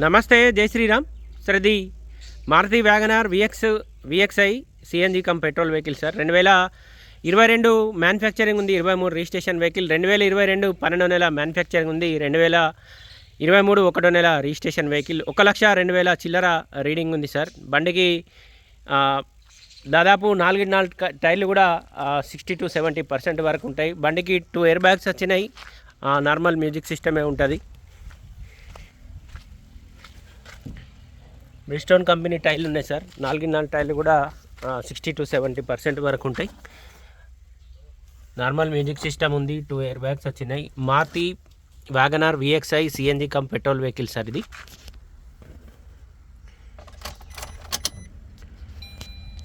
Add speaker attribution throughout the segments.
Speaker 1: నమస్తే జై శ్రీరామ్. సార్ ఇది Maruti WagonR VX VXI CNG cum petrol vehicle sir. రెండు వేల ఇరవై రెండు మ్యానుఫ్యాక్చరింగ్ ఉంది ఇరవై మూడు రిజిస్ట్రేషన్ వెహికల్ రెండు వేల ఇరవై రెండు పన్నెండో నెల మ్యానుఫ్యాక్చరింగ్ ఉంది రెండు వేల ఇరవై మూడు ఒకటో నెల రిజిస్ట్రేషన్ వెహికల్ ఒక లక్ష రెండు వేల చిల్లర రీడింగ్ ఉంది సార్. బండికి దాదాపు నాలుగు నాలుగు టైర్లు కూడా సిక్స్టీ టు సెవెంటీ పర్సెంట్ వరకు ఉంటాయి. బండికి టూ ఎయిర్ బ్యాగ్స్ వచ్చినాయి. నార్మల్ మ్యూజిక్ సిస్టమే ఉంటుంది. బ్రిస్టోన్ కంపెనీ టైర్లు ఉన్నాయి సార్. నాలుగు నాలుగు టైర్లు కూడా సిక్స్టీ టు సెవెంటీ పర్సెంట్ వరకు ఉంటాయి. నార్మల్ మ్యూజిక్ సిస్టమ్ ఉంది టూ ఇయర్ బ్యాగ్స్ వచ్చినాయి. మాతి WagonR VXI CNG cum petrol vehicle sir ఇది.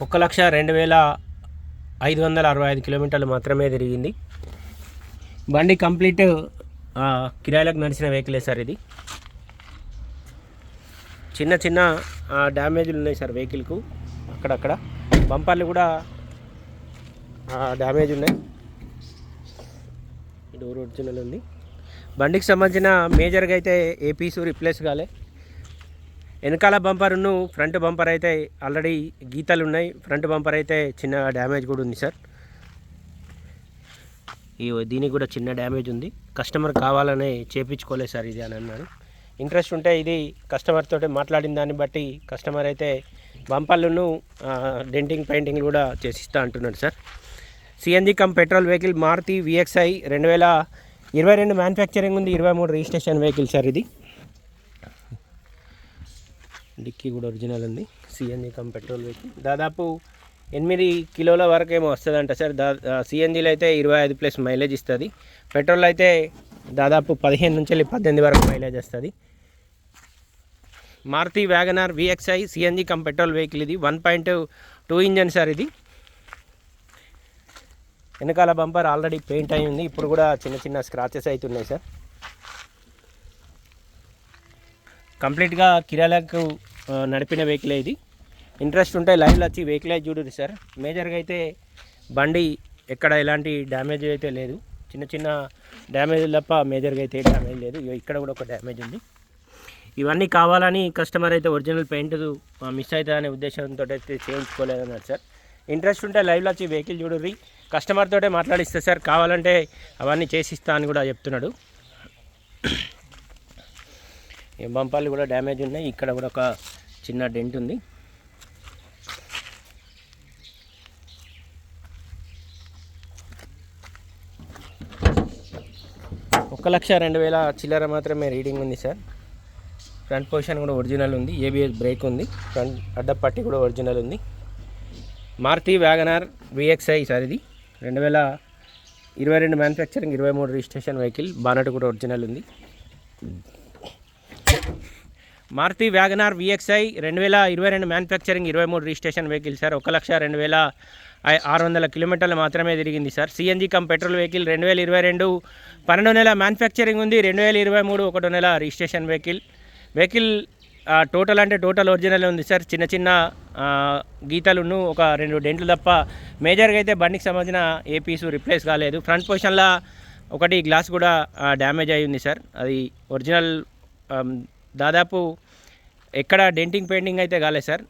Speaker 1: ఒక లక్ష రెండు వేల ఐదు వందల అరవై ఐదు కిలోమీటర్లు మాత్రమే తిరిగింది. బండి కంప్లీట్ కిరాయిలకు నడిచిన వెహికలే సార్ ఇది. చిన్న చిన్న డ్యామేజ్లు ఉన్నాయి సార్ వెహికల్కు. అక్కడక్కడ. బంపర్లు కూడా డ్యామేజ్ ఉన్నాయి. డోర్ ఒరిజినల్ ఉంది. బండికి సంబంధించిన మేజర్గా అయితే ఏ పీసు రిప్లేస్ కాలే. వెనకాల బంపర్ను ఫ్రంట్ బంపర్ అయితే ఆల్రెడీ గీతలు ఉన్నాయి. ఫ్రంట్ బంపర్ అయితే చిన్న డ్యామేజ్ కూడా ఉంది సార్. ఈ దీనికి కూడా చిన్న డ్యామేజ్ ఉంది. కస్టమర్ కావాలనే చేపించుకోలేదు సార్ ఇది అని అన్నాను ఇంట్రెస్ట్ ఉంటే ఇది కస్టమర్ తోటి మాట్లాడిన దాన్ని బట్టి కస్టమర్ అయితే బంపర్లను డెంటింగ్ పెయింటింగ్ కూడా చేసిస్తా అంటున్నాడు sir. CNG cum petrol vehicle Maruti VXI రెండు వేల ఇరవై రెండు మ్యానుఫ్యాక్చరింగ్ ఉంది ఇరవై మూడు రిజిస్ట్రేషన్ వెహికల్ సార్ ఇది. డిక్కీ కూడా ఒరిజినల్ ఉంది సిఎన్జి కమ్ పెట్రోల్ వెహికల్. దాదాపు ఎనిమిది కిలోల వరకు ఏమో వస్తుందంట సార్. దా సిఎన్జిలో అయితే ఇరవై ఐదు ప్లస్ మైలేజ్ ఇస్తుంది. పెట్రోల్ అయితే దాదాపు పదిహేను నుంచి వెళ్ళి పద్దెనిమిది వరకు మైలేజ్ వస్తుంది. Maruti WagonR VXI CNG cum petrol vehicle ఇది. One point two engine sir ఇది. వెనకాల బంపర్ ఆల్రెడీ పెయింట్ అయి ఉంది. ఇప్పుడు కూడా చిన్న చిన్న స్క్రాచెస్ అవుతున్నాయి సార్. కంప్లీట్గా కిరాలకు నడిపిన వెహికల్ ఇది. ఇంట్రెస్ట్ ఉంటే లైవ్లో వచ్చి వెహికల్ అయితే సార్. మేజర్గా అయితే బండి ఎక్కడ ఎలాంటి డ్యామేజ్ అయితే లేదు. చిన్న చిన్న డ్యామేజ్ తప్ప మేజర్గా అయితే డ్యామేజ్ లేదు. ఇక్కడ కూడా ఒక డ్యామేజ్ ఉంది. ఇవన్నీ కావాలని కస్టమర్ అయితే ఒరిజినల్ పెయింట్ మిస్ అవుతుంది అనే ఉద్దేశంతో అయితే చేయించుకోలేదన్నారు సార్. ఇంట్రెస్ట్ ఉంటే లైవ్లో వచ్చి వెహికల్ చూడరి కస్టమర్ తోటే మాట్లాడిస్తే సార్ కావాలంటే అవన్నీ చేసిస్తా అని కూడా చెప్తున్నాడు. ఈ బంపాలు కూడా డ్యామేజ్ ఉన్నాయి. ఇక్కడ కూడా ఒక చిన్న డెంట్ ఉంది. ఒక లక్ష రెండు వేల చిల్లర మాత్రమే రీడింగ్ ఉంది సార్. ఫ్రంట్ పొజిషన్ కూడా ఒరిజినల్ ఉంది ఏబిఎస్ బ్రేక్ ఉంది ఫ్రంట్ అడ్డపట్టి కూడా ఒరిజినల్ ఉంది. మారుతి వ్యాగనార్ విఎక్స్ఐ సార్ ఇది. రెండు వేల ఇరవై రెండు మ్యానుఫ్యాక్చరింగ్ ఇరవై మూడు రిజిస్ట్రేషన్ వెహికల్ బానట్ కూడా ఒరిజినల్ ఉంది. మారుతి వ్యాగనార్ విఎక్స్ఐ రెండు వేల ఇరవై రెండు మ్యానుఫ్యాక్చరింగ్ ఇరవై మూడు రిజిస్ట్రేషన్ వెహికల్ సార్. ఒక లక్ష రెండు వేల ఆరు వందల కిలోమీటర్లు మాత్రమే తిరిగింది sir. CNG cum petrol vehicle రెండు వేల ఇరవై రెండు పన్నెండు నెల మ్యానుఫ్యాక్చరింగ్ ఉంది రెండు వేల ఇరవై మూడు ఒకటో నెల రిజిస్ట్రేషన్ వెహికల్ వెహికల్ టోటల్ అంటే టోటల్ ఒరిజినల్ ఉంది సార్. చిన్న చిన్న గీతలును ఒక రెండు డెంట్లు తప్ప మేజర్గా అయితే బండికి సంబంధించిన ఏ పీసు రిప్లేస్ కాలేదు. ఫ్రంట్ పొజిషన్లో ఒకటి గ్లాస్ కూడా డ్యామేజ్ అయి ఉంది సార్. అది ఒరిజినల్ దాదాపు ఎక్కడ డెంటింగ్ పెయింటింగ్ అయితే కాలేదు సార్.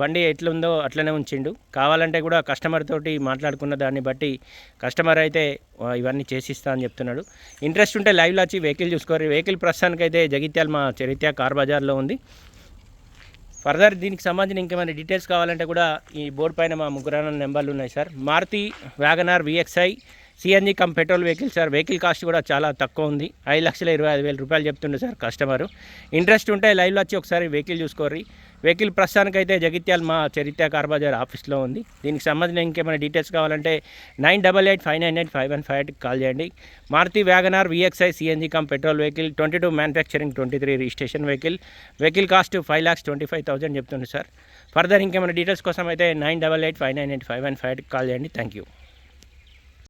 Speaker 1: బండి ఎట్లుందో అట్లనే ఉంచిండు. కావాలంటే కూడా కస్టమర్ తోటి మాట్లాడుకున్న దాన్ని బట్టి కస్టమర్ అయితే ఇవన్నీ చేసిస్తా అని చెప్తున్నాడు. ఇంట్రెస్ట్ ఉంటే లైవ్లో వచ్చి వెహికల్ చూసుకోరు. వెహికల్ ప్రస్తుతానికి అయితే జగిత్యాల మా చరిత్య కార్ బజార్లో ఉంది. ఫర్దర్ దీనికి సంబంధించిన ఇంకేమైనా డీటెయిల్స్ కావాలంటే కూడా ఈ బోర్డు పైన మా ముగ్గురు నెంబర్లు ఉన్నాయి sir. Maruti WagonR VXI CNG cum petrol vehicle sir vehicle cost కూడా చాలా తక్కువ ఉంది. ఐదు లక్షల ఇరవై ఐదు వేల రూపాయలు చెప్తుండే సార్ కస్టమరు. ఇంట్రెస్ట్ ఉంటే లైవ్లో వచ్చి ఒకసారి వెహికల్ చూసుకోర్రి. వెహికల్ ప్రస్తుతానికైతే జగిత్యాల మా చరిత్ర కార్బజార్ ఆఫీస్లో ఉంది. దీనికి సంబంధించిన ఇంకేమైనా డీటెయిల్స్ కావాలంటే nine double eight five nine eight five one five ఎయిట్కి కాల్ చేయండి. Maruti WagonR VXI CNG cum petrol vehicle twenty two manufacturing twenty three registration vehicle. Vehicle cost five lakhs twenty five thousand చెప్తుంది sir. Further ఇంకేమైనా details కోసం అయితే nine double eight five nine eight five one five ఎయిట్కి call చేయండి. Thank you.